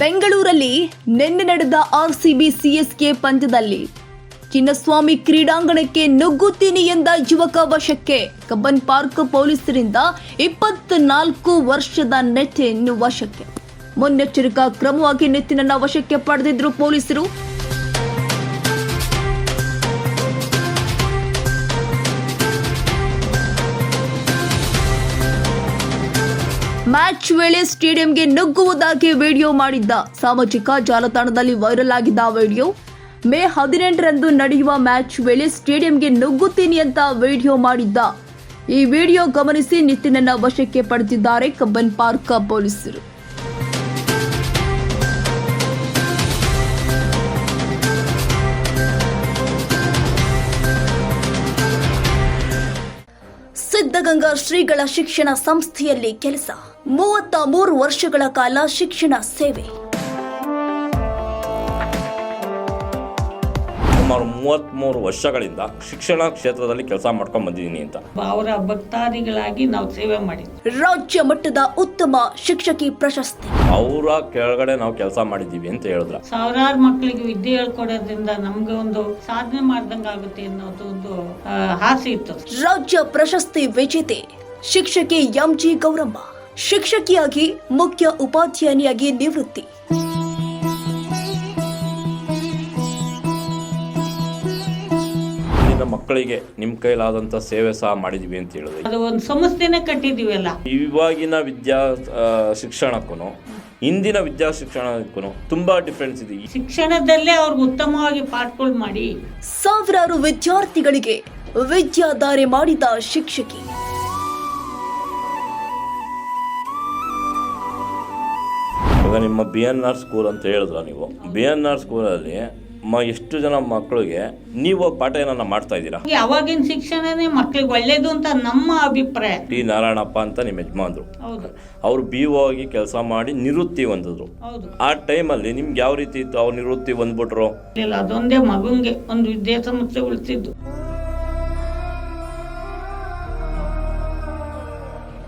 ಬೆಂಗಳೂರಲ್ಲಿ ನಿನ್ನೆ ನಡೆದ ಆರ್ಸಿಬಿ ಸಿಎಸ್ಕೆ ಪಂದ್ಯದಲ್ಲಿ ಚಿನ್ನಸ್ವಾಮಿ ಕ್ರೀಡಾಂಗಣಕ್ಕೆ ನುಗ್ಗುತ್ತೀನಿ ಎಂದ ಯುವಕ ವಶಕ್ಕೆ ಕಬ್ಬನ್ ಪಾರ್ಕ್ ಪೊಲೀಸರಿಂದ ಇಪ್ಪತ್ನಾಲ್ಕು ವರ್ಷದ ನೆಟ್ಟಿನ್ ವಶಕ್ಕೆ. ಮುನ್ನೆಚ್ಚರಿಕಾ ಕ್ರಮವಾಗಿ ನೆತ್ತಿನನ್ನ ವಶಕ್ಕೆ ಪಡೆದಿದ್ರು ಪೊಲೀಸರು. ಮ್ಯಾಚ್ ವೇಳೆ ಸ್ಟೇಡಿಯಂಗೆ ನುಗ್ಗುವುದಾಗಿ ವಿಡಿಯೋ ಮಾಡಿದ್ದ ಸಾಮಾಜಿಕ ಜಾಲತಾಣದಲ್ಲಿ ವೈರಲ್ ಆಗಿದ್ದ ವಿಡಿಯೋ, ಮೇ ಹದಿನೆಂಟರಂದು ನಡೆಯುವ ಮ್ಯಾಚ್ ವೇಳೆ ಸ್ಟೇಡಿಯಂಗೆ ನುಗ್ಗುತ್ತೀನಿ ಅಂತ ವಿಡಿಯೋ ಮಾಡಿದ್ದ. ಈ ವಿಡಿಯೋ ಗಮನಿಸಿ ನಿತಿನನ್ನ ವಶಕ್ಕೆ ಪಡೆದಿದ್ದಾರೆ ಕಬ್ಬನ್ ಪಾರ್ಕ್ ಪೊಲೀಸರು. ಸಿದ್ಧಗಂಗಾ ಶ್ರೀಗಳ ಶಿಕ್ಷಣ ಸಂಸ್ಥೆಯಲ್ಲಿ ಕೆಲಸ. ಮೂವತ್ತ ಮೂರು ವರ್ಷಗಳ ಕಾಲ ಶಿಕ್ಷಣ ಸೇವೆ. ಸುಮಾರು ಮೂವತ್ತ್ಮೂರು ವರ್ಷಗಳಿಂದ ಶಿಕ್ಷಣ ಕ್ಷೇತ್ರದಲ್ಲಿ ಕೆಲಸ ಮಾಡ್ಕೊಂಡು ಬಂದಿದ್ದೀನಿ ಅಂತ. ಅವರ ಭಕ್ತಾದಿಗಳಾಗಿ ನಾವು ಸೇವೆ ಮಾಡಿದ್ವಿ. ರಾಜ್ಯ ಮಟ್ಟದ ಉತ್ತಮ ಶಿಕ್ಷಕಿ ಪ್ರಶಸ್ತಿ. ಅವರ ಕೆಳಗಡೆ ನಾವು ಕೆಲಸ ಮಾಡಿದ್ದೀವಿ ಅಂತ ಹೇಳಿದ್ರ. ಸಾವಿರಾರು ಮಕ್ಕಳಿಗೆ ವಿದ್ಯೆ ಹೇಳ್ಕೊಡೋದ್ರಿಂದ ನಮ್ಗೆ ಒಂದು ಸಾಧನೆ ಮಾಡ್ದಂಗೆ ಆಗುತ್ತೆ ಅನ್ನೋದು ಒಂದು ಆ, ಆಸೆ ಇತ್ತು. ರಾಜ್ಯ ಪ್ರಶಸ್ತಿ ವಿಜೇತೆ ಶಿಕ್ಷಕಿ ಎಂ ಜಿ ಗೌರಮ್ಮ. ಶಿಕ್ಷಕಿಯಾಗಿ ಮುಖ್ಯ ಉಪಾಧ್ಯಾಯಿನಿಯಾಗಿ ನಿವೃತ್ತಿ. ಮಕ್ಕಳಿಗೆ ನಿಮ್ಮ ಕೈಲಾದಂಥ ಸೇವೆ ಸಹ ಮಾಡಿದ್ವಿ ಅಂತ ಹೇಳಿದ್ರೆ. ಅದು ಒಂದು ಸಂಸ್ಥೆನೇ ಕಟ್ಟಿದೀವಲ್ಲ ಇವಾಗಿನ ವಿದ್ಯಾ ಶಿಕ್ಷಣಕ್ಕೂ ಇಂದಿನ ವಿದ್ಯಾ ಶಿಕ್ಷಣಕ್ಕೂ ತುಂಬಾ ಡಿಫ್ರೆನ್ಸ್ ಇದೆ. ಶಿಕ್ಷಣದಲ್ಲೇ ಅವ್ರಿಗೆ ಉತ್ತಮವಾಗಿ ಪಾಠಗಳು ಮಾಡಿ. ಸಾವಿರಾರು ವಿದ್ಯಾರ್ಥಿಗಳಿಗೆ ವಿದ್ಯಾಧಾರೆ ಮಾಡಿದ ಶಿಕ್ಷಕಿ. ಇವಾಗ ನಿಮ್ಮ ಬಿ ಎನ್ ಆರ್ ಸ್ಕೂಲ್ ಅಂತ ಹೇಳಿದ್ರ ನೀವು? ಬಿ ಎನ್ ಆರ್ ಸ್ಕೂಲಲ್ಲಿ ಮ ಎಷ್ಟು ಜನ ಮಕ್ಕಳಿಗೆ ನೀವು ಪಾಠ ಏನನ್ನ ಮಾಡ್ತಾ ಇದ್ದೀರಾ? ಅವಾಗಿನ ಶಿಕ್ಷಣನೇ ಮಕ್ಳಿಗೆ ಒಳ್ಳೇದು ಅಂತ ನಮ್ಮ ಅಭಿಪ್ರಾಯ. ಟಿ ನಾರಾಯಣಪ್ಪ ಅಂತ ನಿಮ್ಮ ಯಜಮಾನ್ರು. ಹೌದು. ಅವ್ರು ಬಿ ಒ ಆಗಿ ಕೆಲಸ ಮಾಡಿ ನಿವೃತ್ತಿ ಹೊಂದಿದ್ರು. ಹೌದು. ಆ ಟೈಮಲ್ಲಿ ನಿಮ್ಗೆ ಯಾವ ರೀತಿ ಇತ್ತು ಅವ್ರು ನಿವೃತ್ತಿ ಹೊಂದ್ಬಿಟ್ರು? ಇಲ್ಲ ಅದೊಂದೇ ಮಗುಂಗೆ ಒಂದು ವಿದ್ಯಾಸಂಸ್ಥೆ ಉಳಿಸಿದ್ದು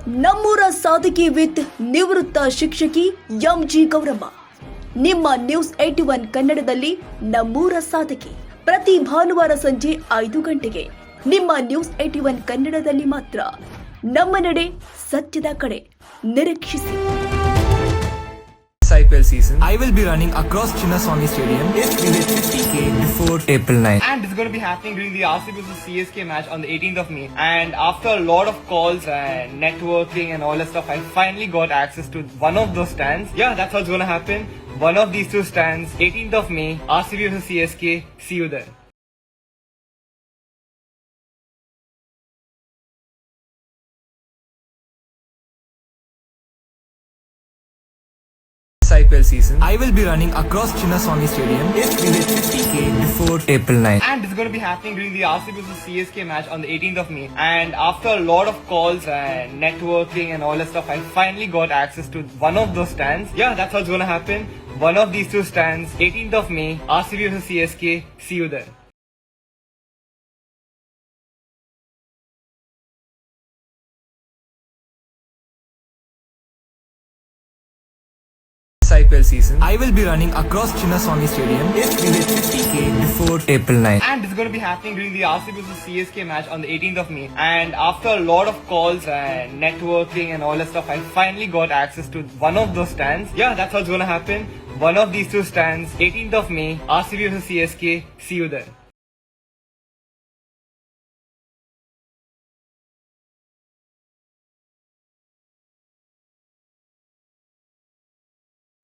ನಮ್ಮೂರ ಸಾಧಕಿ ವಿತ್ ನಿವೃತ್ತ ಶಿಕ್ಷಕಿ ಎಂ ಜಿ ಗೌರಮ್ಮ. ನಿಮ್ಮ ನ್ಯೂಸ್ ಏಟಿ ಒನ್ ಕನ್ನಡದಲ್ಲಿ ನಮ್ಮೂರ ಸಾಧಕಿ. ಪ್ರತಿ ಭಾನುವಾರ ಸಂಜೆ ಐದು ಗಂಟೆಗೆ ನಿಮ್ಮ ನ್ಯೂಸ್ ಏಟಿ ಒನ್ ಕನ್ನಡದಲ್ಲಿ ಮಾತ್ರ. ನಮ್ಮ ನಡೆ ಸತ್ಯದ ಕಡೆ. ನಿರೀಕ್ಷಿಸಿ. IPL season, I will be running across Chinnaswamy Stadium with 50k before April 9. and it's going to be happening during the RCB vs CSK match on the 18th of May. And after a lot of calls and networking and all that stuff, I finally got access to one of those stands. Yeah, that's what's going to happen. One of these two stands, 18th of May, RCB vs CSK. See you there. This IPL season, I will be running across Chinnaswamy Stadium with 50k before April 9. And it's going to be happening during the RCB vs CSK match on the 18th of May. And after a lot of calls and networking and all that stuff, I finally got access to one of those stands. Yeah, that's what's going to happen. One of these two stands, 18th of May, RCB vs CSK. See you there. IPL season, I will be running across Chinnaswamy Stadium with 50k before April 9. And it's going to be happening during the RCB vs CSK match on the 18th of May. And after a lot of calls and networking and all that stuff, I finally got access to one of those stands. Yeah, that's what's going to happen. One of these two stands, 18th of May, RCB vs CSK. See you there.